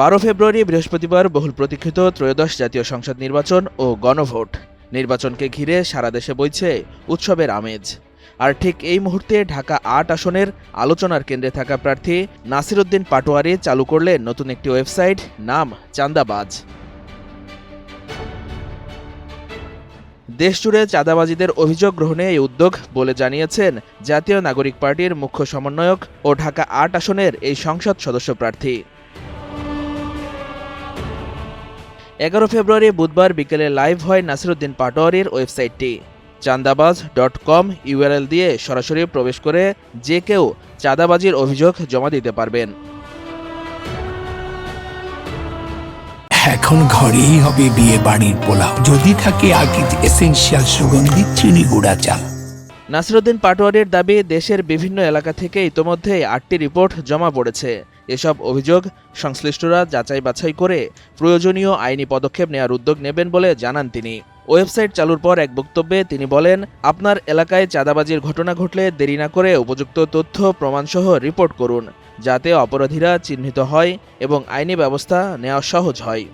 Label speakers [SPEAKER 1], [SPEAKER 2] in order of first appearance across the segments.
[SPEAKER 1] বারো ফেব্রুয়ারি বৃহস্পতিবার বহুল প্রতীক্ষিত ত্রয়োদশ জাতীয় সংসদ নির্বাচন ও গণভোট। নির্বাচনকে ঘিরে সারা দেশে বইছে উৎসবের আমেজ। আর ঠিক এই মুহূর্তে ঢাকা আট আসনের আলোচনার কেন্দ্রে থাকা প্রার্থী নাসিরুদ্দিন পাটোয়ারি চালু করলেন নতুন একটি ওয়েবসাইট, নাম চান্দাবাজ। দেশজুড়ে চাঁদাবাজিদের অভিযোগ গ্রহণে এই উদ্যোগ বলে জানিয়েছেন জাতীয় নাগরিক পার্টির মুখ্য সমন্বয়ক ও ঢাকা আট আসনের এই সংসদ সদস্য প্রার্থী। এগারো ফেব্রুয়ারি বুধবার বিকেলে লাইভ হয় নাসিরুদ্দিন পাটোয়ারির ওয়েবসাইটটি। চান্দাবাজ ডট কম ইউআরএল দিয়ে সরাসরি প্রবেশ করে যে কেউ চাঁদাবাজির অভিযোগ জমা দিতে পারবেন।
[SPEAKER 2] এখন ঘরেই হবে বিয়ে বাড়ির পোলাও। যদি থাকে আকিজ এসেনশিয়াল সুগন্ধি, চিনি গুঁড়া চাল।
[SPEAKER 1] নাসিরুদ্দিন পাটোয়ারির দাবি, দেশের বিভিন্ন এলাকা থেকে ইতোমধ্যেই আটটি রিপোর্ট জমা পড়েছে। এসব অভিযোগ সংশ্লিষ্টরা যাচাই বাছাই করে প্রয়োজনীয় আইনি পদক্ষেপ নেওয়ার উদ্যোগ নেবেন বলে জানান তিনি। ওয়েবসাইট চালুর পর এক বক্তব্যে তিনি বলেন, আপনার এলাকায় চাঁদাবাজির ঘটনা ঘটলে দেরি না করে উপযুক্ত তথ্য, প্রমাণসহ রিপোর্ট করুন, যাতে অপরাধীরা চিহ্নিত হয় এবং আইনি ব্যবস্থা নেওয়া সহজ হয়।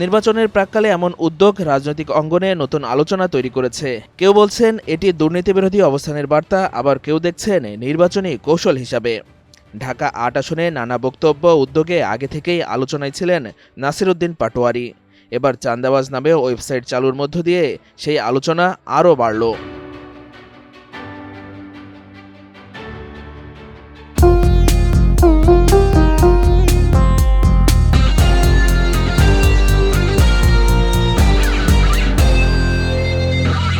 [SPEAKER 1] নির্বাচনের প্রাককালে এমন উদ্যোগ রাজনৈতিক অঙ্গনে নতুন আলোচনা তৈরি করেছে। কেউ বলছেন, এটি দুর্নীতিবিরোধী অবস্থানের বার্তা, আবার কেউ দেখছেন, নির্বাচনী কৌশল হিসাবে। ঢাকা আট আসনে নানা বক্তব্য উদ্যোগে আগে থেকেই আলোচনায় ছিলেন নাসিরুদ্দিন পাটোয়ারি। এবার চান্দাবাজ নামে ওয়েবসাইট চালুর মধ্য দিয়ে সেই আলোচনা আরও বাড়ল।